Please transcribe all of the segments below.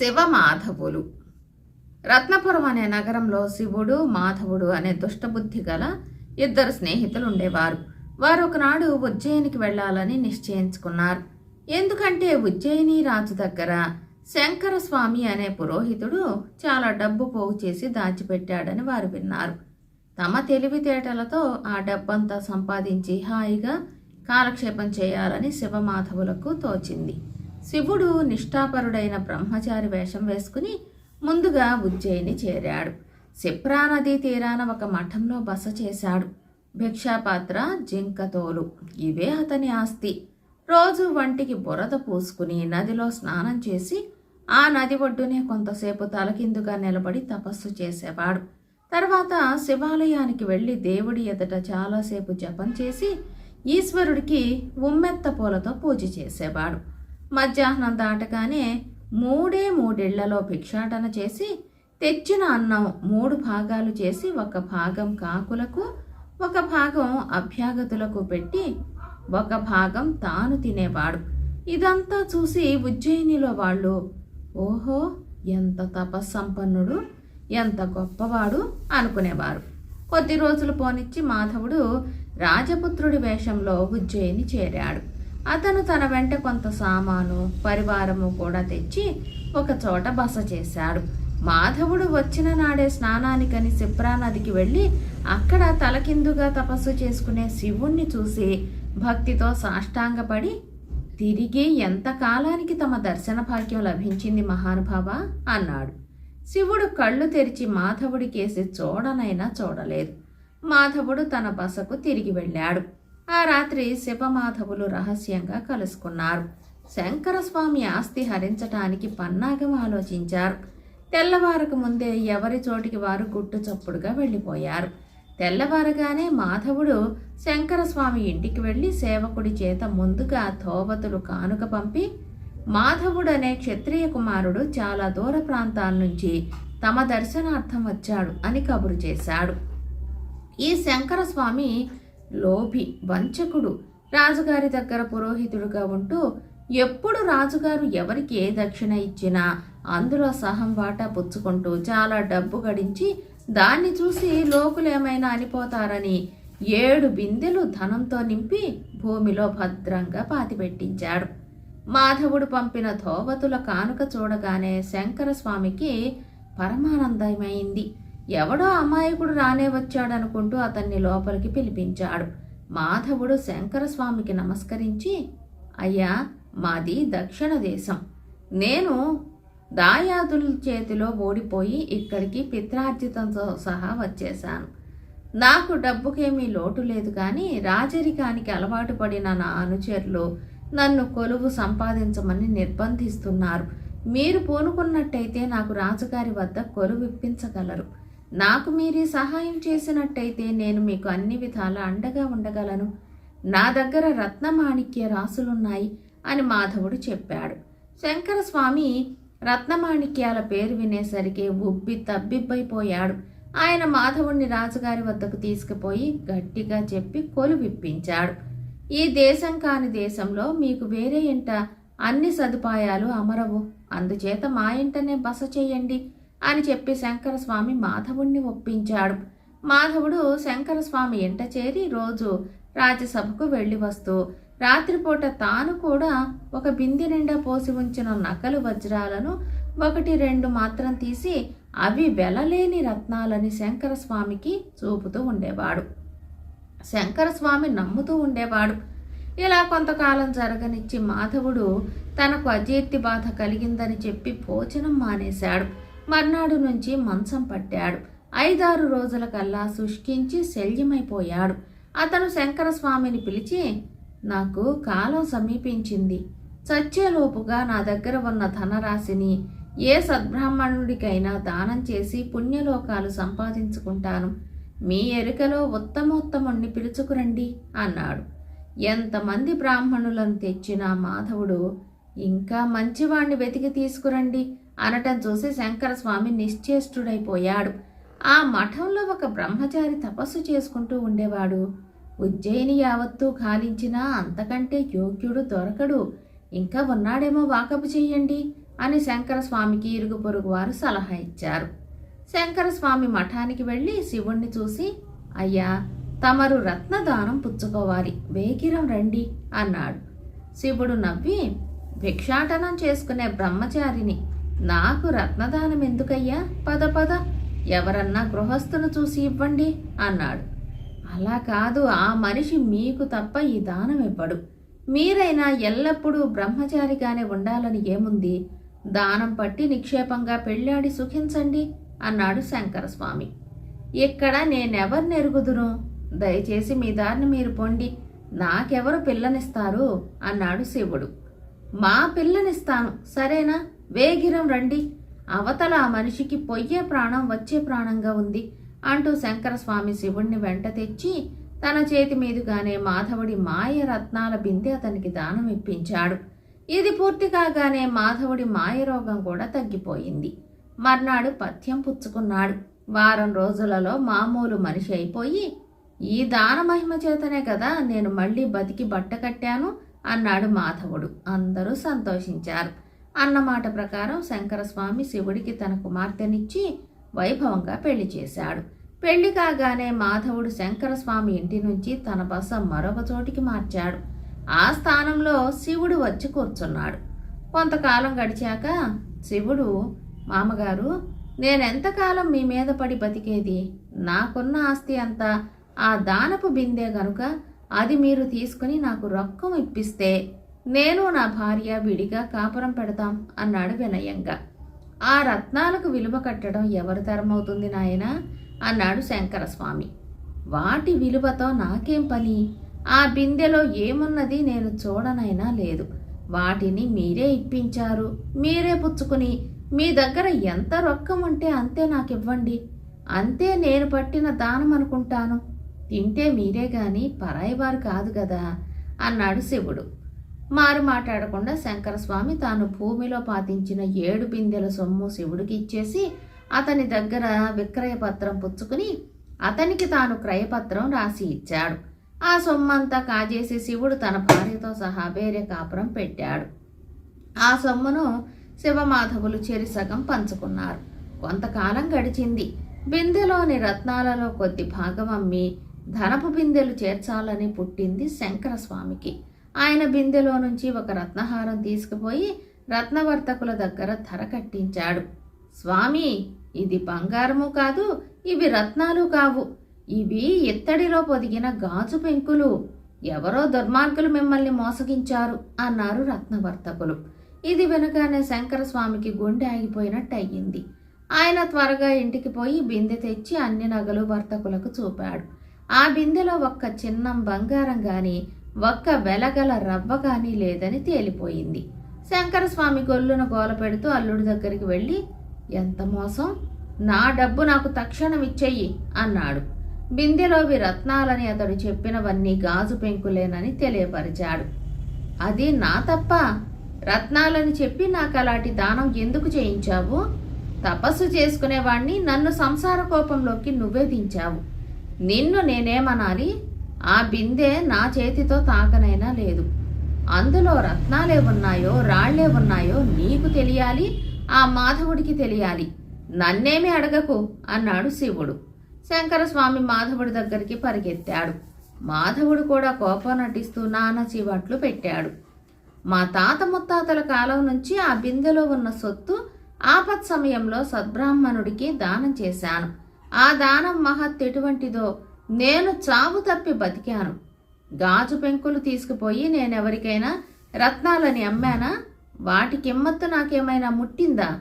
శివమాధవులు. రత్నపురం అనే నగరంలో శివుడు మాధవుడు అనే దుష్టబుద్ధి గల ఇద్దరు స్నేహితులు ఉండేవారు వారు ఒకనాడు ఉజ్జయినికి వెళ్ళాలని నిశ్చయించుకున్నారు. ఎందుకంటే ఉజ్జయిని రాజు దగ్గర శంకర స్వామి అనే పురోహితుడు చాలా డబ్బు పోగు చేసి దాచిపెట్టాడని వారు విన్నారు. తమ తెలివితేటలతో ఆ డబ్బంతా సంపాదించి హాయిగా కాలక్షేపం చేయాలని శివమాధవులకు తోచింది. శివుడు నిష్ఠాపరుడైన బ్రహ్మచారి వేషం వేసుకుని ముందుగా ఉజ్జయిని చేరాడు. సిప్రా నదీ తీరాన ఒక మఠంలో బస చేశాడు. భిక్షాపాత్ర జింకతోలు ఇవే అతని ఆస్తి. రోజు వంటికి బురద పూసుకుని నదిలో స్నానం చేసి ఆ నది ఒడ్డునే కొంతసేపు తలకిందుగా నిలబడి తపస్సు చేసేవాడు. తర్వాత శివాలయానికి వెళ్ళి దేవుడి ఎదుట చాలాసేపు జపం చేసి ఈశ్వరుడికి ఉమ్మెత్త పూలతో పూజ చేసేవాడు. మధ్యాహ్నం దాటగానే మూడే మూడేళ్ళలో భిక్షాటన చేసి తెచ్చిన అన్నం మూడు భాగాలు చేసి ఒక భాగం కాకులకు ఒక భాగం అభ్యాగతులకు పెట్టి ఒక భాగం తాను తినేవాడు. ఇదంతా చూసి ఉజ్జయినిలో వాళ్ళు ఓహో ఎంత తపస్సంపన్నుడు ఎంత గొప్పవాడు అనుకునేవారు. కొద్ది రోజులు పోనిచ్చి మాధవుడు రాజపుత్రుడి వేషంలో ఉజ్జయిని చేరాడు. అతను తన వెంట కొంత సామాను పరివారము కూడా తెచ్చి ఒక చోట బస చేశాడు. మాధవుడు వచ్చిన నాడే స్నానానికని సిప్రా నదికి వెళ్ళి అక్కడ తలకిందుగా తపస్సు చేసుకునే శివుణ్ణి చూసి భక్తితో సాష్టాంగపడి తిరిగి ఎంత కాలానికి తమ దర్శన భాగ్యం లభించింది మహానుభావ? అన్నాడు. శివుడు కళ్ళు తెరిచి మాధవుడి కేసి చూడనైనా చూడలేదు. మాధవుడు తన బసకు తిరిగి వెళ్ళాడు. ఆ రాత్రి శివమాధవులు రహస్యంగా కలుసుకున్నారు. శంకరస్వామి ఆస్తి హరించటానికి పన్నాగం ఆలోచించారు. తెల్లవారకు ముందే ఎవరి చోటికి వారు గుట్టు చప్పుడుగా వెళ్ళిపోయారు. తెల్లవారగానే మాధవుడు శంకరస్వామి ఇంటికి వెళ్ళి సేవకుడి చేత ముందుగా ధోవతులు కానుక పంపి మాధవుడు అనే క్షత్రియ కుమారుడు చాలా దూర ప్రాంతాల నుంచి తమ దర్శనార్థం వచ్చాడు అని కబురు చేశాడు. ఈ శంకరస్వామి లోభి వంచకుడు. రాజుగారి దగ్గర పురోహితుడుగా ఉంటూ ఎప్పుడు రాజుగారు ఎవరికి ఏ దక్షిణ ఇచ్చినా అందులో సహం వాటా పుచ్చుకుంటూ చాలా డబ్బు గడించి దాన్ని చూసి లోకులేమైనా అనిపోతారని ఏడు బిందెలు ధనంతో నింపి భూమిలో భద్రంగా పాతిపెట్టించాడు. మాధవుడు పంపిన ధోవతుల కానుక చూడగానే శంకర స్వామికి పరమానందమైంది. ఎవడో అమాయకుడు రానే వచ్చాడనుకుంటూ అతన్ని లోపలికి పిలిపించాడు. మాధవుడు శంకరస్వామికి నమస్కరించి అయ్యా మాది దక్షిణ దేశం. నేను దాయాదుల చేతిలో ఓడిపోయి ఇక్కడికి పిత్రార్జితంతో సహా వచ్చేశాను. నాకు డబ్బుకేమీ లోటు లేదు కానీ రాజరికానికి అలవాటు పడిన నా అనుచరులు నన్ను కొలువు సంపాదించమని నిర్బంధిస్తున్నారు. మీరు పూనుకున్నట్టయితే నాకు రాజుగారి వద్ద కొలువు ఇప్పించగలరు నాకు మీరు సహాయం చేసినట్టయితే నేను మీకు అన్ని విధాల అండగా ఉండగలను. నా దగ్గర రత్నమాణిక్య రాసులున్నాయి అని మాధవుడు చెప్పాడు. శంకరస్వామి రత్నమాణిక్యాల పేరు వినేసరికి ఉబ్బి తబ్బిబ్బైపోయాడు. ఆయన మాధవుణ్ణి రాజుగారి వద్దకు తీసుకుపోయి గట్టిగా చెప్పి కొలువిప్పించాడు. ఈ దేశం కాని దేశంలో మీకు వేరే ఇంట అన్ని సదుపాయాలు అమరవు. అందుచేత మా ఇంటనే బస చేయండి. అని చెప్పి శంకరస్వామి మాధవుణ్ణి ఒప్పించాడు. మాధవుడు శంకరస్వామి ఇంట చేరి రోజు రాజ్యసభకు వెళ్ళి వస్తూ రాత్రిపూట తాను కూడా ఒక బింది నిండా పోసి ఉంచిన నకలు వజ్రాలను ఒకటి రెండు మాత్రం తీసి అవి వెలలేని రత్నాలని శంకరస్వామికి చూపుతూ ఉండేవాడు. శంకరస్వామి నమ్ముతూ ఉండేవాడు. ఇలా కొంతకాలం జరగనిచ్చి మాధవుడు తనకు అజీర్తి బాధ కలిగిందని చెప్పి భోజనం మానేశాడు. మర్నాడు నుంచి మంచం పట్టాడు. ఐదారు రోజుల కల్లా శుష్కించి శల్యమైపోయాడు. అతను శంకరస్వామిని పిలిచి నాకు కాలం సమీపించింది. చచ్చేలోపుగా నా దగ్గర ఉన్న ధనరాశిని ఏ సద్బ్రాహ్మణుడికైనా దానం చేసి పుణ్యలోకాలు సంపాదించుకుంటాను. మీ ఎరుకలో ఉత్తమోత్తముణ్ణి పిలుచుకురండి అన్నాడు. ఎంతమంది బ్రాహ్మణులను తెచ్చినా మాధవుడు ఇంకా మంచివాణ్ణి వెతికి తీసుకురండి అనటం చూసి శంకరస్వామి నిశ్చేష్టుడైపోయాడు. ఆ మఠంలో ఒక బ్రహ్మచారి తపస్సు చేసుకుంటూ ఉండేవాడు. ఉజ్జయిని యావత్తూ ఖాళించినా అంతకంటే యోగ్యుడు దొరకడు. ఇంకా ఉన్నాడేమో వాకపు చెయ్యండి అని శంకరస్వామికి ఇరుగు పొరుగు వారు సలహా ఇచ్చారు. శంకరస్వామి మఠానికి వెళ్ళి శివుణ్ణి చూసి అయ్యా తమరు రత్నదానం పుచ్చుకోవాలి. వేకిరం రండి అన్నాడు. శివుడు నవ్వి భిక్షాటనం చేసుకునే బ్రహ్మచారిని నాకు రత్నదానం ఎందుకయ్యా? పద పద. ఎవరన్నా గృహస్థును చూసి ఇవ్వండి అన్నాడు. అలా కాదు ఆ మనిషి మీకు తప్ప ఈ దానం ఇవ్వడు. మీరైనా ఎల్లప్పుడూ బ్రహ్మచారిగానే ఉండాలని ఏముంది? దానం పట్టి నిక్షేపంగా పెళ్ళాడి సుఖించండి అన్నాడు శంకరస్వామి. ఇక్కడ నేనెవర్నెరుగుదును దయచేసి మీ దారిని మీరు పొండి. నాకెవరు పిల్లనిస్తారు? అన్నాడు శివుడు. మా పిల్లనిస్తాను సరేనా? వేగిరం రండి. అవతల ఆ మనిషికి పొయ్యే ప్రాణం వచ్చే ప్రాణంగా ఉంది అంటూ శంకరస్వామి శివుణ్ణి వెంట తెచ్చి తన చేతి మీదుగానే మాధవుడి మాయ రత్నాల బిందె అతనికి దానం ఇప్పించాడు. ఇది పూర్తి కాగానే మాధవుడి మాయ రోగం కూడా తగ్గిపోయింది. మర్నాడు పథ్యం పుచ్చుకున్నాడు. వారం రోజులలో మామూలు మనిషి అయిపోయి ఈ దాన మహిమ చేతనే కదా నేను మళ్ళీ బతికి బట్ట కట్టాను అన్నాడు మాధవుడు. అందరూ సంతోషించారు. అన్నమాట ప్రకారం శంకరస్వామి శివుడికి తన కుమార్తెనిచ్చి వైభవంగా పెళ్ళి చేశాడు. పెళ్ళి కాగానే మాధవుడు శంకరస్వామి ఇంటి నుంచి తన బస మరొక చోటికి మార్చాడు. ఆ స్థానంలో శివుడు వచ్చి కూర్చున్నాడు. కొంతకాలం గడిచాక శివుడు మామగారు నేనెంతకాలం మీ మీద పడి బతికేది? నాకున్న ఆస్తి అంతా ఆ దానపు బిందే గనుక అది మీరు తీసుకుని నాకు రొక్కం ఇప్పిస్తే నేను నా భార్య విడిగా కాపురం పెడతాం అన్నాడు వినయంగా. ఆ రత్నాలకు విలువ కట్టడం ఎవరి తరమవుతుంది నాయనా? అన్నాడు శంకరస్వామి. వాటి విలువతో నాకేం పని? ఆ బిందెలో ఏమున్నది నేను చూడనైనా లేదు. వాటిని మీరే ఇప్పించారు. మీరే పుచ్చుకుని మీ దగ్గర ఎంత రొక్కం ఉంటే అంతే నాకు ఇవ్వండి అంతే నేను పట్టిన దానం అనుకుంటాను. తింటే మీరే గాని పరాయి వారు కాదు కదా అన్నాడు శివుడు. మారు మాట్లాడకుండా శంకరస్వామి తాను భూమిలో పాతించిన ఏడు బిందెల సొమ్ము శివుడికి ఇచ్చేసి అతని దగ్గర విక్రయపత్రం పుచ్చుకుని అతనికి తాను క్రయపత్రం రాసి ఇచ్చాడు. ఆ సొమ్మంతా కాజేసి శివుడు తన భార్యతో సహా వేరే కాపురం పెట్టాడు. ఆ సొమ్మును శివమాధవులు చెరిసగం పంచుకున్నారు. కొంతకాలం గడిచింది. బిందెలోని రత్నాలలో కొద్ది భాగం అమ్మి ధనపు బిందెలు చేర్చాలని పుట్టింది శంకరస్వామికి. ఆయన బిందెలో నుంచి ఒక రత్నహారం తీసుకుపోయి రత్నవర్తకుల దగ్గర ధర కట్టించాడు. స్వామి ఇది బంగారము కాదు ఇవి రత్నాలు కావు. ఇవి ఇత్తడిలో పొదిగిన గాజు పెంకులు. ఎవరో దుర్మార్గులు మిమ్మల్ని మోసగించారు అన్నారు రత్నవర్తకులు. ఇది వినగానే శంకరస్వామికి గుండె ఆగిపోయినట్టు అయ్యింది ఆయన త్వరగా ఇంటికి పోయి బిందె తెచ్చి అన్ని నగలు వర్తకులకు చూపాడు. ఆ బిందెలో ఒక్క చిన్నం బంగారం గాని ఒక్క వెలగల రవ్వ కానీ లేదని తేలిపోయింది. శంకరస్వామి గొల్లున గోల పెడుతూ అల్లుడి దగ్గరికి వెళ్ళి ఎంత మోసం? నా డబ్బు నాకు తక్షణం ఇచ్చేయి అన్నాడు. బిందెలోవి రత్నాలని అతడు చెప్పినవన్నీ గాజు పెంకులేనని తెలియపరిచాడు. అది నా తప్ప? రత్నాలని చెప్పి నాకు అలాంటి దానం ఎందుకు చేయించావు? తపస్సు చేసుకునేవాణ్ణి నన్ను సంసార కోపంలోకి నువ్వే దించావు. నిన్ను నేనేమనాలి? ఆ బిందె నా చేతితో తాకనైనా లేదు. అందులో రత్నాలే ఉన్నాయో రాళ్ళే ఉన్నాయో నీకు తెలియాలి ఆ మాధవుడికి తెలియాలి. నన్నేమి అడగకు అన్నాడు శివుడు. శంకరస్వామి మాధవుడి దగ్గరికి పరిగెత్తాడు. మాధవుడు కూడా కోపం నటిస్తూ నానా చీవట్లు పెట్టాడు. మా తాత ముత్తాతల కాలం నుంచి ఆ బిందెలో ఉన్న సొత్తు ఆపత్ సమయంలో సద్బ్రాహ్మణుడికి దానం చేశాను. ఆ దానం మహత్ ఎటువంటిదో నేను చావు తప్పి బతికాను. గాజు పెంకులు తీసుకుపోయి నేనెవరికైనా రత్నాలని అమ్మానా? వాటి కిమ్మత్తు నాకేమైనా ముట్టిందా?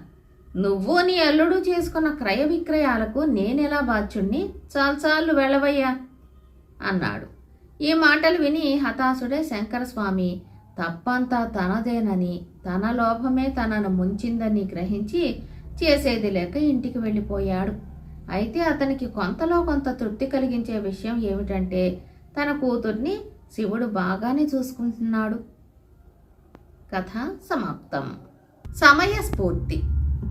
నువ్వు నీ అల్లుడు చేసుకున్న క్రయ విక్రయాలకు నేనెలా బాధ్యుణ్ణి? చాలు వెళ్ళవయ్యా అన్నాడు. ఈ మాటలు విని హతాశుడే శంకరస్వామి తప్పంతా తనదేనని తన లోభమే తనను ముంచిందని గ్రహించి చేసేది లేక ఇంటికి వెళ్ళిపోయాడు. అయితే అతనికి కొంతలో కొంత తృప్తి కలిగించే విషయం ఏమిటంటే తన కూతుర్ని శివుడు బాగానే చూసుకుంటున్నాడు. కథ సమాప్తం. సమయస్ఫూర్తి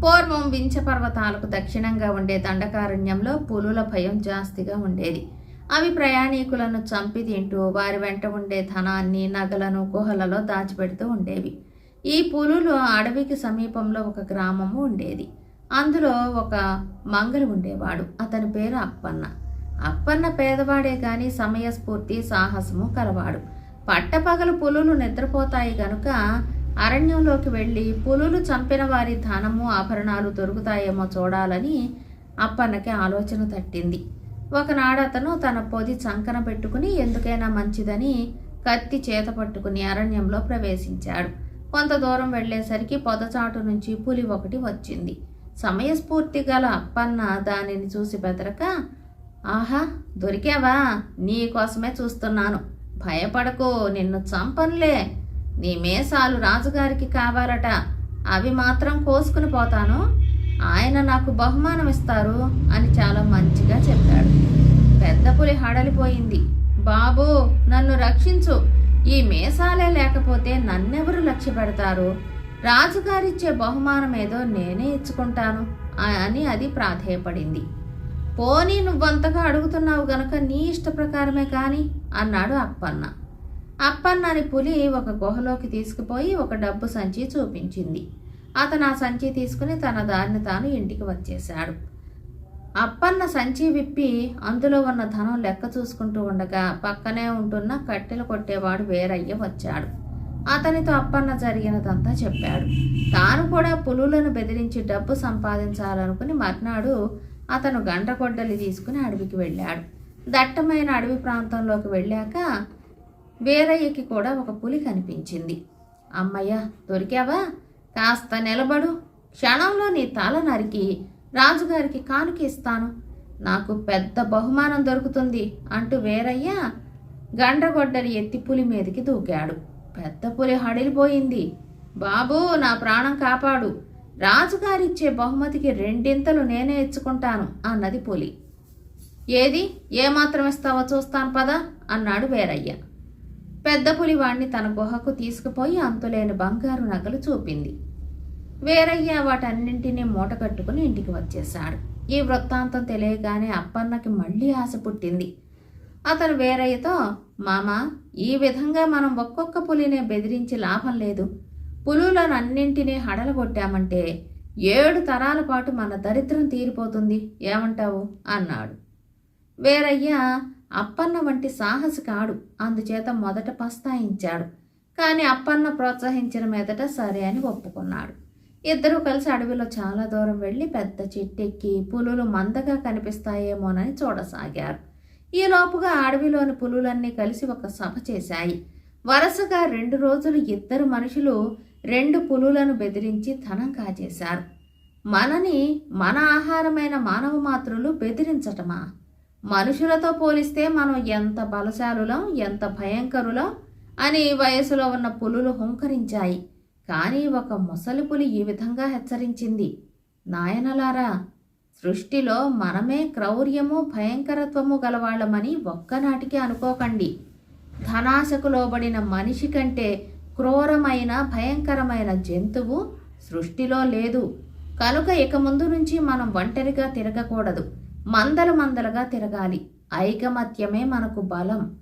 పూర్వం వించ పర్వతాలకు దక్షిణంగా ఉండే దండకారణ్యంలో పులుల భయం జాస్తిగా ఉండేది. అవి ప్రయాణికులను చంపి తింటూ వారి వెంట ఉండే ధనాన్ని నగలను గుహలలో దాచిపెడుతూ ఉండేవి. ఈ పులులు అడవికి సమీపంలో ఒక గ్రామము ఉండేది. అందులో ఒక మంగలి ఉండేవాడు. అతని పేరు అప్పన్న. అప్పన్న పేదవాడే కానీ సమయస్ఫూర్తి సాహసము కలవాడు. పట్టపగలు పులులు నిద్రపోతాయి గనుక అరణ్యంలోకి వెళ్ళి పులులు చంపిన వారి ధనము ఆభరణాలు దొరుకుతాయేమో చూడాలని అప్పన్నకి ఆలోచన తట్టింది. ఒకనాడు అతను తన పొది చంకన పెట్టుకుని ఎందుకైనా మంచిదని కత్తి చేత పట్టుకుని అరణ్యంలో ప్రవేశించాడు. కొంత దూరం వెళ్ళేసరికి పొదచాటు నుంచి పులి ఒకటి వచ్చింది. సమయస్ఫూర్తి గల అప్పన్న దానిని చూసి బెదరక ఆహా దొరికావా? నీకోసమే చూస్తున్నాను. భయపడకు నిన్ను చంపనులే. నీ మేసాలు రాజుగారికి కావాలట. అవి మాత్రం కోసుకుని పోతాను. ఆయన నాకు బహుమానం ఇస్తారు అని చాలా మంచిగా చెప్పాడు. పెద్ద పులి హడలిపోయింది. బాబు నన్ను రక్షించు. ఈ మేసాలే లేకపోతే నన్నెవరు లక్ష్య పెడతారు రాజుగారిచ్చే బహుమానం ఏదో నేనే ఇచ్చుకుంటాను అని అది ప్రాధేయపడింది. పోనీ నువ్వంతగా అడుగుతున్నావు గనక నీ ఇష్ట ప్రకారమే కాని అన్నాడు అప్పన్న. అప్పన్నని పులి ఒక గుహలోకి తీసుకుపోయి ఒక డబ్బు సంచి చూపించింది. అతను ఆ సంచి తీసుకుని తన దారిని తాను ఇంటికి వచ్చేశాడు. అప్పన్న సంచి విప్పి అందులో ఉన్న ధనం లెక్క చూసుకుంటూ ఉండగా పక్కనే ఉంటున్న కట్టెలు కొట్టేవాడు వేరయ్య వచ్చాడు. అతనితో అప్పన్న జరిగినదంతా చెప్పాడు. తాను కూడా పులులను బెదిరించి డబ్బు సంపాదించాలనుకుని మర్నాడు అతను గండ్రగొడ్డలి తీసుకుని అడవికి వెళ్ళాడు. దట్టమైన అడవి ప్రాంతంలోకి వెళ్ళాక వేరయ్యకి కూడా ఒక పులి కనిపించింది. అమ్మయ్య దొరికావా? కాస్త నిలబడు. క్షణంలో నీ తల నరికి రాజుగారికి కానుక ఇస్తాను. నాకు పెద్ద బహుమానం దొరుకుతుంది అంటూ వేరయ్య గండ్రగొడ్డలి ఎత్తి పులి మీదకి దూకాడు. పెద్ద పులి హడిలిపోయింది. బాబూ నా ప్రాణం కాపాడు. రాజుగారిచ్చే బహుమతికి రెండింతలు నేనే ఇచ్చుకుంటాను అన్నది పులి. ఏది? ఏమాత్రం ఇస్తావో చూస్తాను పదా అన్నాడు వేరయ్య. పెద్ద పులి వాణ్ణి తన గుహకు తీసుకుపోయి అంతులేని బంగారు నగలు చూపింది. వేరయ్య వాటన్నింటినీ మూట కట్టుకుని ఇంటికి వచ్చేశాడు. ఈ వృత్తాంతం తెలియగానే అప్పన్నకి మళ్ళీ ఆశ పుట్టింది. అతను వేరయ్యతో మామ ఈ విధంగా మనం ఒక్కొక్క పులినే బెదిరించి లాభం లేదు. పులులను అన్నింటినీ హడలగొట్టామంటే ఏడు తరాల పాటు మన దరిద్రం తీరిపోతుంది. ఏమంటావు? అన్నాడు. వేరయ్య అప్పన్న వంటి సాహసి కాడు. అందుచేత మొదట పస్తాయించాడు కానీ అప్పన్న ప్రోత్సహించిన మీదట సరే అని ఒప్పుకున్నాడు. ఇద్దరూ కలిసి అడవిలో చాలా దూరం వెళ్ళి పెద్ద చెట్టెక్కి పులులు మందగా కనిపిస్తాయేమోనని చూడసాగారు. ఈ లోపుగా అడవిలోని పులులన్నీ కలిసి ఒక సభ చేశాయి. వరుసగా రెండు రోజులు ఇద్దరు మనుషులు రెండు పులులను బెదిరించి ధనం కాజేశారు. మనని మన ఆహారమైన మానవ మాతృలు బెదిరించటమా? మనుషులతో పోలిస్తే మనం ఎంత బలశాలులం ఎంత భయంకరులం అని వయసులో ఉన్న పులులు హుంకరించాయి. కానీ ఒక ముసలి పులి ఈ విధంగా హెచ్చరించింది. నాయనలారా సృష్టిలో మనమే క్రౌర్యము భయంకరత్వము గలవాళ్ళమని ఒక్కనాటికి అనుకోకండి. ధనాశకు లోబడిన మనిషి కంటే క్రూరమైన భయంకరమైన జంతువు సృష్టిలో లేదు. కనుక ఇక ముందు నుంచి మనం ఒంటరిగా తిరగకూడదు. మందలు మందలుగా తిరగాలి. ఐకమత్యమే మనకు బలం.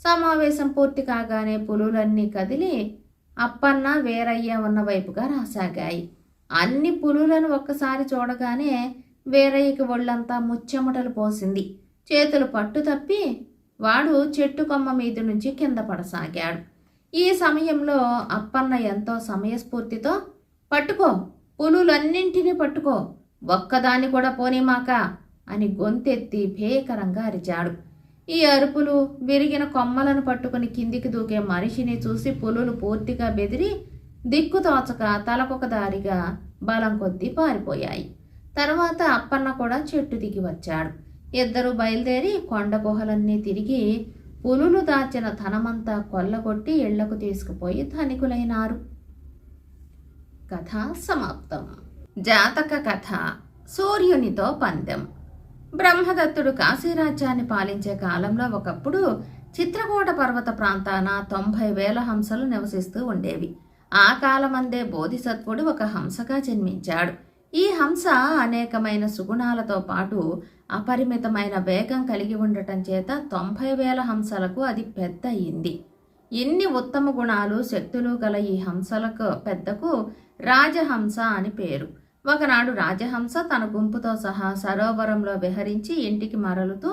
సమావేశం పూర్తి కాగానే పులులన్నీ కదిలి అప్పన్న వేరయ్య ఉన్న వైపుగా రాసాగాయి. అన్ని పులులను ఒక్కసారి చూడగానే వేరయ్యకి ఒళ్ళంతా ముచ్చెమటలు పోసింది. చేతులు పట్టు తప్పి వాడు చెట్టు కొమ్మ మీద నుంచి కింద పడసాగాడు. ఈ సమయంలో అప్పన్న ఎంతో సమయస్ఫూర్తితో పట్టుకో పులులన్నింటినీ పట్టుకో ఒక్కదాన్ని కూడా పోనీమాక అని గొంతెత్తి భీకరంగా అరిచాడు. ఈ అరుపులు విరిగిన కొమ్మలను పట్టుకుని కిందికి దూకే మనిషిని చూసి పులులు పూర్తిగా బెదిరి దిక్కు తోచక తలకొక దారిగా బలం కొద్దీ పారిపోయాయి. తర్వాత అప్పన్న కూడా చెట్టు దిగి వచ్చాడు. ఇద్దరు బయలుదేరి కొండ గుహలన్నీ తిరిగి పులులు దాచిన ధనమంతా కొల్లగొట్టి ఇళ్ళకు తీసుకుపోయి ధనికులైనారు. కథ సమాప్తం. జాతక కథ. సూర్యునితో పందెం. బ్రహ్మదత్తుడు కాశీరాజ్యాన్ని పాలించే కాలంలో ఒకప్పుడు చిత్రకూట పర్వత ప్రాంతాన తొంభై వేల హంసలు నివసిస్తూ ఉండేవి. ఆ కాలమందే బోధిసత్వుడు ఒక హంసగా జన్మించాడు. ఈ హంస అనేకమైన సుగుణాలతో పాటు అపరిమితమైన వేగం కలిగి ఉండటం చేత తొంభై వేల హంసలకు అది పెద్ద అయింది ఇన్ని ఉత్తమ గుణాలు శక్తులు గల ఈ హంసలకు పెద్దకు రాజహంస అని పేరు. ఒకనాడు రాజహంస తన గుంపుతో సహా సరోవరంలో విహరించి ఇంటికి మరలుతూ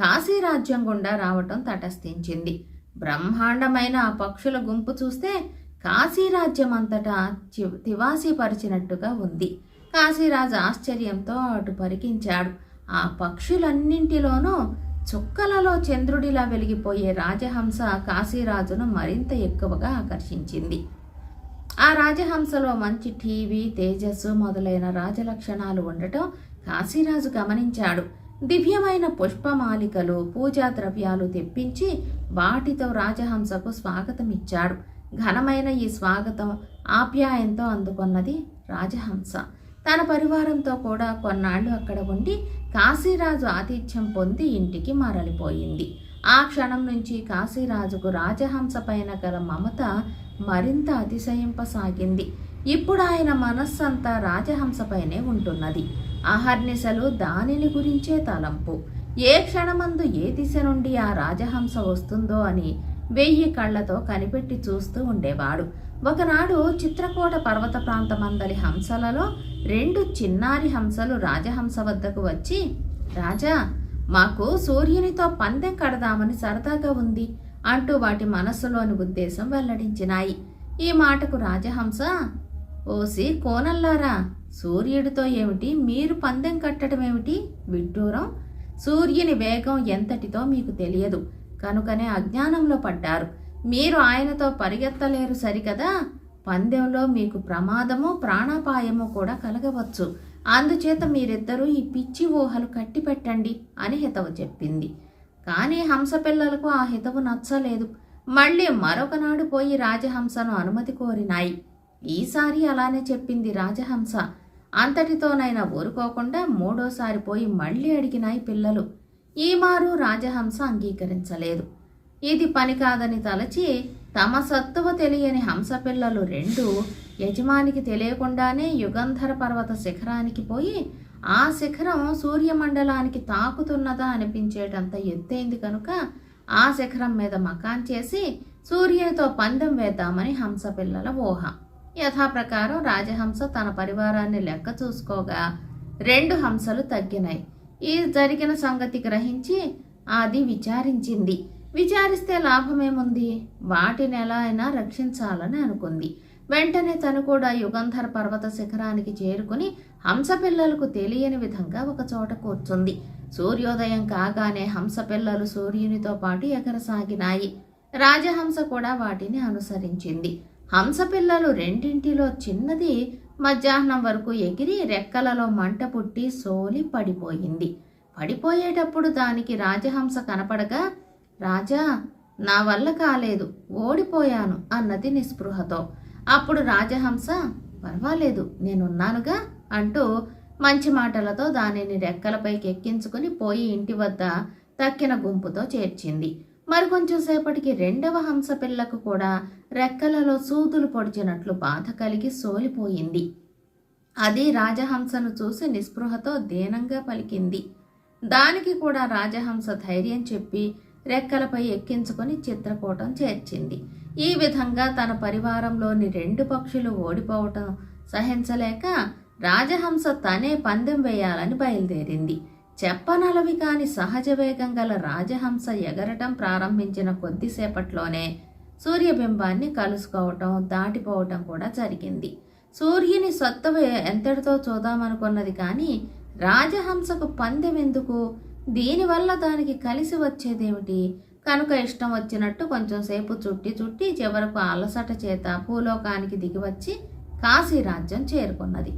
కాశీరాజ్యం గుండా రావటం తటస్థించింది. బ్రహ్మాండమైన ఆ పక్షుల గుంపు చూస్తే కాశీరాజ్యం అంతటా చి- తివాసీపరిచినట్టుగా ఉంది. కాశీరాజు ఆశ్చర్యంతో అటు పరికించాడు. ఆ పక్షులన్నింటిలోనూ చుక్కలలో చంద్రుడిలా వెలిగిపోయే రాజహంస కాశీరాజును మరింత ఎక్కువగా ఆకర్షించింది. ఆ రాజహంసలో మంచి టీవీ తేజస్సు మొదలైన రాజలక్షణాలు ఉండటం కాశీరాజు గమనించాడు. దివ్యమైన పుష్పమాలికలు పూజా ద్రవ్యాలు తెప్పించి వాటితో రాజహంసకు స్వాగతమిచ్చాడు. ఘనమైన ఈ స్వాగతం ఆప్యాయంతో అందుకున్నది రాజహంస. తన పరివారంతో కూడా కొన్నాళ్ళు అక్కడ ఉండి కాశీరాజు ఆతిథ్యం పొంది ఇంటికి మరలిపోయింది. ఆ క్షణం నుంచి కాశీరాజుకు రాజహంస పైన గల మమత మరింత అతిశయింపసాగింది. ఇప్పుడు ఆయన మనస్సంతా రాజహంసపైనే ఉంటున్నది. అహర్నిశలు దానిని గురించే తలంపు. ఏ క్షణమందు ఏ దిశ నుండి ఆ రాజహంస వస్తుందో అని వెయ్యి కళ్ళతో కనిపెట్టి చూస్తూ ఉండేవాడు. ఒకనాడు చిత్రకోట పర్వత ప్రాంతమందలి హంసలలో రెండు చిన్నారి హంసలు రాజహంస వద్దకు వచ్చి రాజా మాకు సూర్యునితో పందెం కడదామని సరదాగా ఉంది అంటూ వాటి మనస్సులోని ఉద్దేశం వెల్లడించినాయి. ఈ మాటకు రాజహంస ఓసి కోనల్లారా సూర్యుడితో ఏమిటి మీరు పందెం కట్టడం ఏమిటి? విడ్డూరం సూర్యుని వేగం ఎంతటితో మీకు తెలియదు కనుకనే అజ్ఞానంలో పడ్డారు. మీరు ఆయనతో పరిగెత్తలేరు సరికదా? పందెంలో మీకు ప్రమాదము ప్రాణాపాయము కూడా కలగవచ్చు. అందుచేత మీరిద్దరూ ఈ పిచ్చి ఊహలు కట్టిపెట్టండి అని హితవు చెప్పింది. కానీ హంస పిల్లలకు ఆ హితవు నచ్చలేదు. మళ్ళీ మరొకనాడు పోయి రాజహంసను అనుమతి కోరినాయి. ఈసారి అలానే చెప్పింది రాజహంస. అంతటితోనైనా ఊరుకోకుండా మూడోసారి పోయి మళ్ళీ అడిగినాయి పిల్లలు. ఈ మారు రాజహంస అంగీకరించలేదు. ఇది పని కాదని తలచి తమ సత్తువ తెలియని హంసపిల్లలు రెండు యజమానికి తెలియకుండానే యుగంధర పర్వత శిఖరానికి పోయి ఆ శిఖరం సూర్యమండలానికి తాకుతున్నదా అనిపించేటంత ఎత్తైంది కనుక ఆ శిఖరం మీద మకాన్ చేసి సూర్యునితో పందెం వేద్దామని హంసపిల్లల ఊహ. యథాప్రకారం రాజహంస తన పరివారాన్ని లెక్క చూసుకోగా రెండు హంసలు తగ్గినాయి. ఈ జరిగిన సంగతి గ్రహించి అది విచారించింది. విచారిస్తే లాభమేముంది? వాటిని ఎలా అయినా రక్షించాలని అనుకుంది. వెంటనే తను కూడా యుగంధర పర్వత శిఖరానికి చేరుకుని హంసపిల్లలకు తెలియని విధంగా ఒక చోట కూర్చుంది. సూర్యోదయం కాగానే హంసపిల్లలు సూర్యునితో పాటు ఎగరసాగినాయి. రాజహంస కూడా వాటిని అనుసరించింది. హంసపిల్లలు రెండింటిలో చిన్నది మధ్యాహ్నం వరకు ఎగిరి రెక్కలలో మంట పుట్టి సోలి పడిపోయింది. పడిపోయేటప్పుడు దానికి రాజహంస కనపడగా రాజా నా వల్ల కాలేదు ఓడిపోయాను అన్నది నిస్పృహతో. అప్పుడు రాజహంస పర్వాలేదు నేనున్నానుగా అంటూ మంచి మాటలతో దానిని రెక్కలపైకి ఎక్కించుకుని పోయి ఇంటి వద్ద తక్కిన గుంపుతో చేర్చింది. మరికొంచెం సేపటికి రెండవ హంస పిల్లకు కూడా రెక్కలలో సూదులు పొడిచినట్లు బాధ కలిగి సోలిపోయింది. అది రాజహంసను చూసి నిస్పృహతో దీనంగా పలికింది. దానికి కూడా రాజహంస ధైర్యం చెప్పి రెక్కలపై ఎక్కించుకొని చిత్రకూటం చేర్చింది. ఈ విధంగా తన పరివారంలోని రెండు పక్షులు ఓడిపోవటం సహించలేక రాజహంస తనే పందెం వేయాలని బయలుదేరింది. చెప్పనలవి కాని సహజ వేగం గల రాజహంస ఎగరటం ప్రారంభించిన కొద్దిసేపట్లోనే సూర్యబింబాన్ని కలుసుకోవటం దాటిపోవటం కూడా జరిగింది. సూర్యుని సత్తువ ఎంతటితో చూద్దామనుకున్నది కానీ రాజహంసకు పందెం ఎందుకు? దీనివల్ల దానికి కలిసి వచ్చేదేమిటి? కనుక ఇష్టం వచ్చినట్టు కొంచెం సేపు చుట్టి చుట్టి చివరకు అలసట చేత భూలోకానికి దిగివచ్చి కాశీరాజ్యం చేరుకున్నది.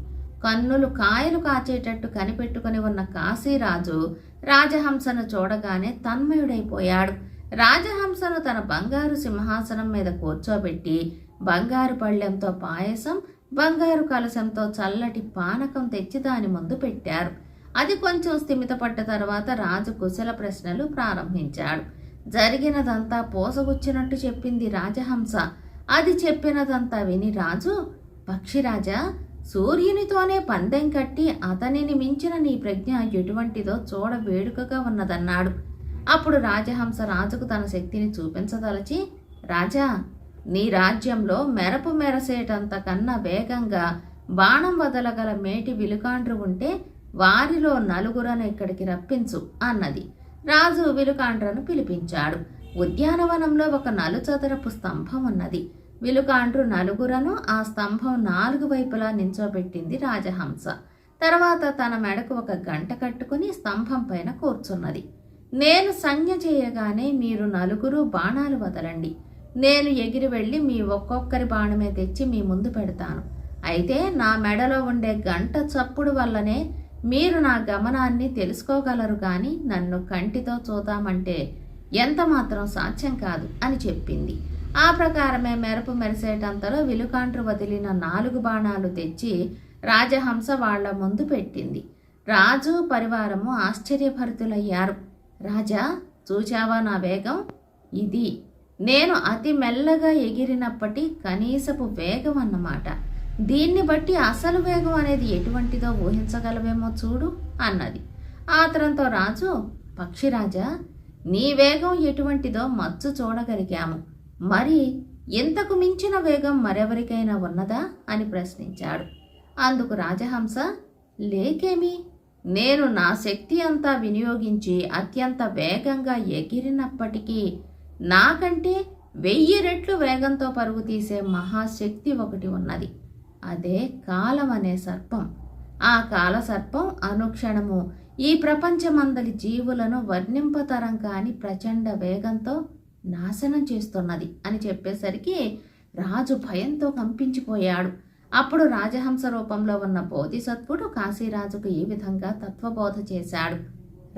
కన్నులు కాయలు కాచేటట్టు కనిపెట్టుకుని ఉన్న కాశీరాజు రాజహంసను చూడగానే తన్మయుడైపోయాడు. రాజహంసను తన బంగారు సింహాసనం మీద కూర్చోబెట్టి బంగారు పళ్ళెంతో పాయసం బంగారు కలశంతో చల్లటి పానకం తెచ్చి దాని ముందు పెట్టారు. అది కొంచెం స్థిమితపడ్డ తర్వాత రాజు కుశల ప్రశ్నలు ప్రారంభించాడు. జరిగినదంతా పోసగుచ్చినట్టు చెప్పింది రాజహంస. అది చెప్పినదంతా విని రాజు పక్షిరాజా సూర్యునితోనే పందెం కట్టి అతనిని మించిన నీ ప్రజ్ఞ ఎటువంటిదో చూడ వేడుకగా ఉన్నదన్నాడు. అప్పుడు రాజహంస రాజుకు తన శక్తిని చూపించదలచి రాజా నీ రాజ్యంలో మెరపు మెరసేటంత కన్నా వేగంగా బాణం వదలగల మేటి విలుకాండ్రు ఉంటే వారిలో నలుగురను ఇక్కడికి రప్పించు అన్నది. రాజు విలుకాండ్రను పిలిపించాడు. ఉద్యానవనంలో ఒక నలుచదరపు స్తంభం ఉన్నది. విలుకాండ్రు నలుగురను ఆ స్తంభం నాలుగు వైపులా నించోబెట్టింది రాజహంస. తర్వాత తన మెడకు ఒక గంట కట్టుకుని స్తంభం పైన కూర్చున్నది. నేను సంజ్ఞ చేయగానే మీరు నలుగురు బాణాలు వదలండి. నేను ఎగిరి వెళ్ళి మీ ఒక్కొక్కరి బాణమే తెచ్చి మీ ముందు పెడతాను. అయితే నా మెడలో ఉండే గంట చప్పుడు వల్లనే మీరు నా గమనాన్ని తెలుసుకోగలరు కానీ నన్ను కంటితో చూద్దామంటే ఎంత మాత్రం సాధ్యం కాదు అని చెప్పింది. ఆ ప్రకారమే మెరుపు మెరిసేటంతలో విలుకాండ్రు వదిలిన నాలుగు బాణాలు తెచ్చి రాజహంస వాళ్ళ ముందు పెట్టింది. రాజు పరివారము ఆశ్చర్యభరితులయ్యారు. రాజా చూచావా నా వేగం? ఇది. నేను అతి మెల్లగా ఎగిరినప్పటి కనీసపు వేగం అన్నమాట. దీన్ని బట్టి అసలు వేగం అనేది ఎటువంటిదో ఊహించగలవేమో చూడు అన్నది. ఆతరంతో రాజు పక్షిరాజా నీ వేగం ఎటువంటిదో మచ్చు చూడగలిగాము. మరి ఇంతకు మించిన వేగం మరెవరికైనా ఉన్నదా అని ప్రశ్నించాడు. అందుకు రాజహంస లేకేమి? నేను నా శక్తి అంతా వినియోగించి అత్యంత వేగంగా ఎగిరినప్పటికీ నాకంటే వెయ్యి రెట్లు వేగంతో పరుగు తీసే మహాశక్తి ఒకటి ఉన్నది. అదే కాలం అనే సర్పం. ఆ కాల సర్పం అనుక్షణము ఈ ప్రపంచమందలి జీవులను వర్ణింపతరం కాని ప్రచండ వేగంతో నాశనం చేస్తున్నది అని చెప్పేసరికి రాజు భయంతో కంపించిపోయాడు. అప్పుడు రాజహంస రూపంలో ఉన్న బోధిసత్వుడు కాశీరాజుకు ఈ విధంగా తత్వబోధ చేశాడు.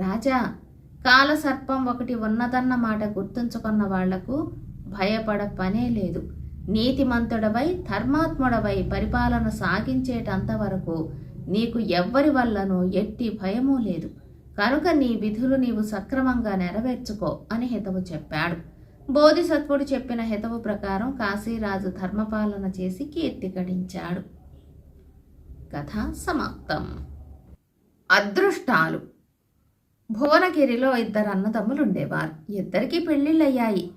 రాజా కాలసర్పం ఒకటి ఉన్నదన్న మాట గుర్తుంచుకున్న వాళ్ళకు భయపడ పనే లేదు. నీతిమంతుడవై ధర్మాత్ముడవై పరిపాలన సాగించేటంత వరకు నీకు ఎవ్వరి వల్లను ఎట్టి భయమూ లేదు. కనుక నీ విధులు నీవు సక్రమంగా నెరవేర్చుకో అని హితవు చెప్పాడు. బోధిసత్వుడు చెప్పిన హితవు ప్రకారం కాశీరాజు ధర్మపాలన చేసి కీర్తి గడించాడు. కథ సమాప్తం. అదృష్టాలు. భువనగిరిలో ఇద్దరు అన్నదమ్ములు ఉండేవారు ఇద్దరికీ పెళ్ళిళ్ళయ్యాయి.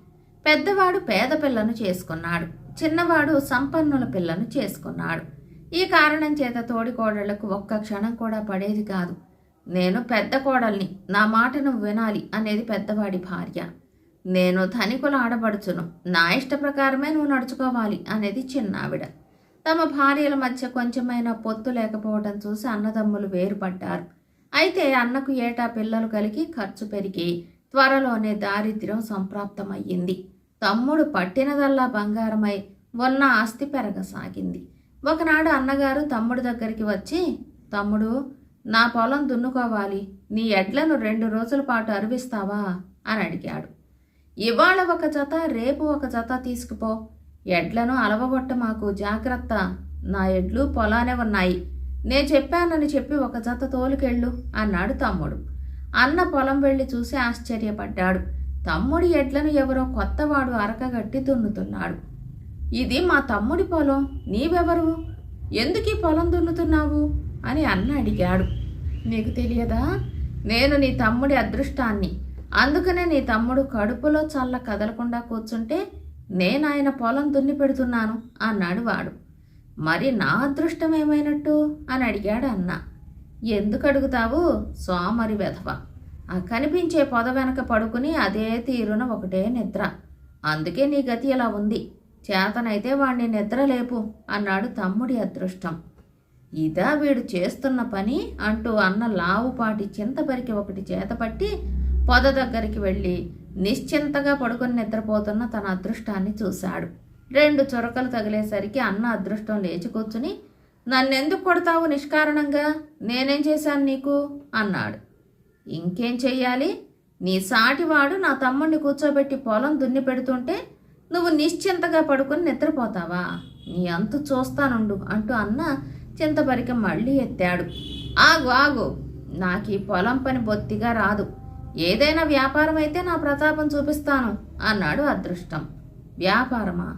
పెద్దవాడు పేద పిల్లను చేసుకున్నాడు. చిన్నవాడు సంపన్నుల పిల్లను చేసుకున్నాడు. ఈ కారణం చేత తోడికోడళ్ళకు ఒక్క క్షణం కూడా పడేది కాదు. నేను పెద్ద కోడల్ని నా మాటను వినాలి అనేది పెద్దవాడి భార్య. నేను ధనికుల ఆడబడుచును నా ఇష్ట ప్రకారమే నువ్వు నడుచుకోవాలి అనేది చిన్నావిడ. తమ భార్యల మధ్య కొంచెమైనా పొత్తు లేకపోవడం చూసి అన్నదమ్ములు వేరుపడ్డారు. అయితే అన్నకు ఏటా పిల్లలు కలిగి ఖర్చు పెరిగి త్వరలోనే దారిద్ర్యం సంప్రాప్తమయ్యింది. తమ్ముడు పట్టినదల్లా బంగారమై ఉన్న ఆస్తి పెరగసాగింది. ఒకనాడు అన్నగారు తమ్ముడు దగ్గరికి వచ్చి తమ్ముడు నా పొలం దున్నుకోవాలి. నీ ఎడ్లను రెండు రోజుల పాటు అరివిస్తావా? అని అడిగాడు. ఇవాళ ఒక జత రేపు ఒక జత తీసుకుపో. ఎడ్లను అలవగొట్ట మాకు జాగ్రత్త. నా ఎడ్లు పొలానే ఉన్నాయి. నేను చెప్పానని చెప్పి ఒక జత తోలుకెళ్ళు అన్నాడు తమ్ముడు. అన్న పొలం వెళ్ళి చూసి ఆశ్చర్యపడ్డాడు. తమ్ముడి ఎడ్లను ఎవరో కొత్తవాడు అరకగట్టి దున్నుతున్నాడు. ఇది మా తమ్ముడి పొలం నీవెవరు? ఎందుకు ఈ పొలం దున్నుతున్నావు? అని అన్న అడిగాడు. నీకు తెలియదా? నేను నీ తమ్ముడి అదృష్టాన్ని. అందుకనే నీ తమ్ముడు కడుపులో చల్ల కదలకుండా కూర్చుంటే నేను ఆయన పొలం దున్ని పెడుతున్నాను అన్నాడు వాడు. మరి నా అదృష్టం ఏమైనట్టు? అని అడిగాడు అన్న. ఎందుకు అడుగుతావు? సోమరి వెధవ. కనిపించే పొద వెనక పడుకుని అదే తీరున ఒకటే నిద్ర. అందుకే నీ గతి ఇలా ఉంది. చేతనైతే వాణ్ణి నిద్ర లేపు అన్నాడు తమ్ముడి అదృష్టం. ఇదా వీడు చేస్తున్న పని అంటూ అన్న లావుపాటి చింతపరికి ఒకటి చేతపట్టి పొద దగ్గరికి వెళ్ళి నిశ్చింతగా పడుకొని నిద్రపోతున్న తన అదృష్టాన్ని చూశాడు. రెండు చొరకలు తగిలేసరికి అన్న అదృష్టం లేచి కూర్చుని నన్నెందుకు కొడతావు నిష్కారణంగా? నేనేం చేశాను నీకు? అన్నాడు. ఇంకేం చెయ్యాలి? నీ సాటివాడు నా తమ్ముడిని కూర్చోబెట్టి పొలం దున్ని పెడుతుంటే నువ్వు నిశ్చింతగా పడుకుని నిద్రపోతావా? నీ అంతు చూస్తానుండు అంటూ అన్న చింతపరికం మళ్ళీ ఎత్తాడు. ఆగు ఆగు. నాకు ఈ పొలం పని బొత్తిగా రాదు. ఏదైనా వ్యాపారం అయితే నా ప్రతాపం చూపిస్తాను అన్నాడు అదృష్టం. వ్యాపారమా?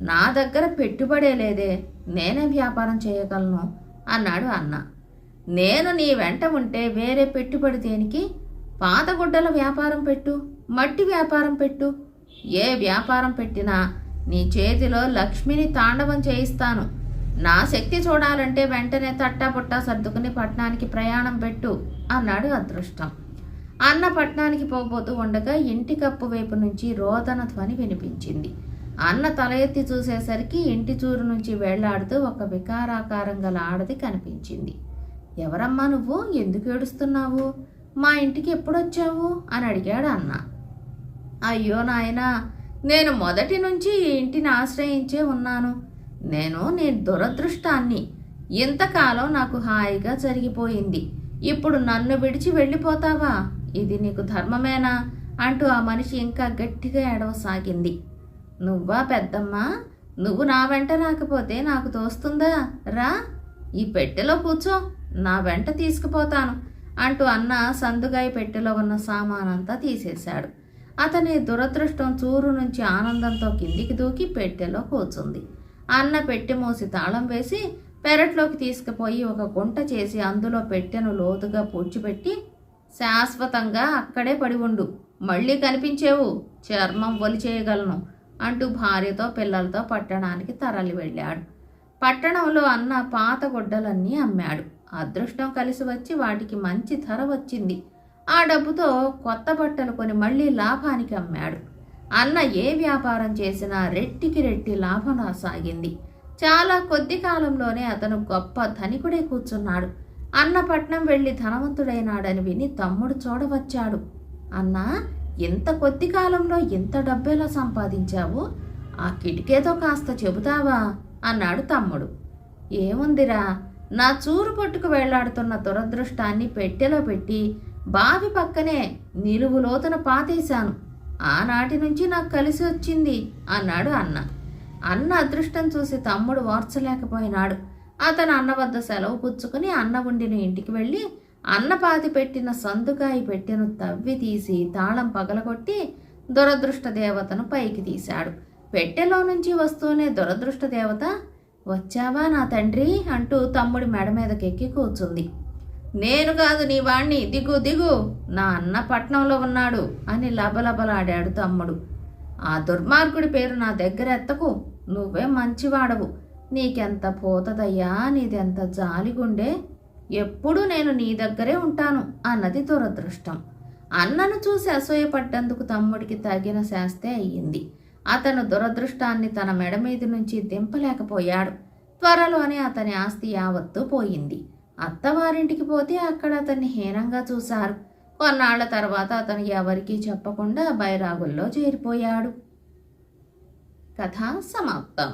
నా దగ్గర పెట్టుబడే లేదే. నేనే వ్యాపారం చేయగలను అన్నాడు అన్న. నేను నీ వెంట ఉంటే వేరే పెట్టుబడి దేనికి? పాతగుడ్డల వ్యాపారం పెట్టు మట్టి వ్యాపారం పెట్టు. ఏ వ్యాపారం పెట్టినా నీ చేతిలో లక్ష్మిని తాండవం చేయిస్తాను. నా శక్తి చూడాలంటే వెంటనే తట్టాపుట్టా సర్దుకుని పట్నానికి ప్రయాణం పెట్టు అన్నాడు అదృష్టం. అన్న పట్నానికి పోబోతూ ఉండగా ఇంటి కప్పు వైపు నుంచి రోదన ధ్వని వినిపించింది. అన్న తల ఎత్తి చూసేసరికి ఇంటి చూరు నుంచి వెళ్ళాడుతూ ఒక వికారాకారం గల ఆడది కనిపించింది. ఎవరమ్మా నువ్వు? ఎందుకు ఏడుస్తున్నావు? మా ఇంటికి ఎప్పుడొచ్చావు? అని అడిగాడు అన్న. అయ్యో నాయనా నేను మొదటి నుంచి ఈ ఇంటిని ఆశ్రయించే ఉన్నాను. నేను నీ దురదృష్టాన్ని. ఇంతకాలం నాకు హాయిగా జరిగిపోయింది. ఇప్పుడు నన్ను విడిచి వెళ్ళిపోతావా? ఇది నీకు ధర్మమేనా? అంటూ ఆ మనిషి ఇంకా గట్టిగా ఏడవసాగింది. నువ్వా పెద్దమ్మా? నువ్వు నా వెంట రాకపోతే నాకు తోస్తుందా? రా ఈ పెట్టెలో కూర్చో. నా వెంట తీసుకుపోతాను అంటూ అన్న సందుగాయ పెట్టెలో ఉన్న సామానంతా తీసేశాడు. అతని దురదృష్టం చూరు నుంచి ఆనందంతో కిందికి దూకి పెట్టెలో కూర్చుంది. అన్న పెట్టె మూసి తాళం వేసి పెరట్లోకి తీసుకుపోయి ఒక గుంట చేసి అందులో పెట్టెను లోతుగా పూడ్చిపెట్టి శాశ్వతంగా అక్కడే పడి ఉండు. మళ్ళీ కనిపించేవు. చర్మం ఒలి చేయగలను అంటూ భార్యతో పిల్లలతో పట్టణానికి తరలి వెళ్ళాడు. పట్టణంలో అన్న పాత గుడ్డలన్నీ అమ్మాడు. అదృష్టం కలిసి వచ్చి వాటికి మంచి ధర వచ్చింది. ఆ డబ్బుతో కొత్త బట్టలు కొని మళ్ళీ లాభానికి అమ్మాడు. అన్న ఏ వ్యాపారం చేసినా రెట్టికి రెట్టి లాభం రాసాగింది. చాలా కొద్ది కాలంలోనే అతను గొప్ప ధనికుడే కూర్చున్నాడు. అన్న పట్నం వెళ్ళి ధనవంతుడైనాడని విని తమ్ముడు చూడవచ్చాడు. అన్నా ఇంత కొద్ది కాలంలో ఇంత డబ్బేలా సంపాదించావు? ఆ కిటికేతో కాస్త చెబుతావా? అన్నాడు తమ్ముడు. ఏముందిరా నా చూరు పట్టుకు వెళ్ళాడుతున్న దురదృష్టాన్ని పెట్టెలో పెట్టి బావి పక్కనే నిలువు లోతున పాతేశాను. ఆనాటి నుంచి నాకు కలిసి వచ్చింది అన్నాడు అన్న. అన్న అదృష్టం చూసి తమ్ముడు ఓర్చలేకపోయినాడు అతను అన్న వద్ద సెలవు పుచ్చుకుని అన్న ఉండిన ఇంటికి వెళ్ళి అన్న పాతి పెట్టిన సందుకాయి పెట్టెను తవ్వి తీసి తాళం పగలగొట్టి దురదృష్ట దేవతను పైకి తీశాడు. పెట్టెలో నుంచి వస్తూనే దురదృష్ట దేవత వచ్చావా నా తండ్రి? అంటూ తమ్ముడి మెడ మీదకెక్కి కూర్చుంది. నేను కాదు నీ వాణ్ణి. దిగు దిగు. నా అన్న పట్నంలో ఉన్నాడు అని లబలబలాడాడు తమ్ముడు. ఆ దుర్మార్గుడి పేరు నా దగ్గర ఎత్తకు. నువ్వే మంచివాడవు. నీకెంత పోతదయ్యా? నీదెంత జాలిగుండే? ఎప్పుడూ నేను నీ దగ్గరే ఉంటాను అన్నది దురదృష్టం. అన్నను చూసి అసూయపడ్డందుకు తమ్ముడికి తగిన శాస్తే అయ్యింది. అతను దురదృష్టాన్ని తన మెడ మీద నుంచి దింపలేకపోయాడు. త్వరలోనే అతని ఆస్తి యావత్తూ పోయింది. అత్తవారింటికి పోతే అక్కడ అతన్ని హీనంగా చూశారు. కొన్నాళ్ళ తర్వాత అతను ఎవరికీ చెప్పకుండా బైరాగుల్లో చేరిపోయాడు. కథ సమాప్తం.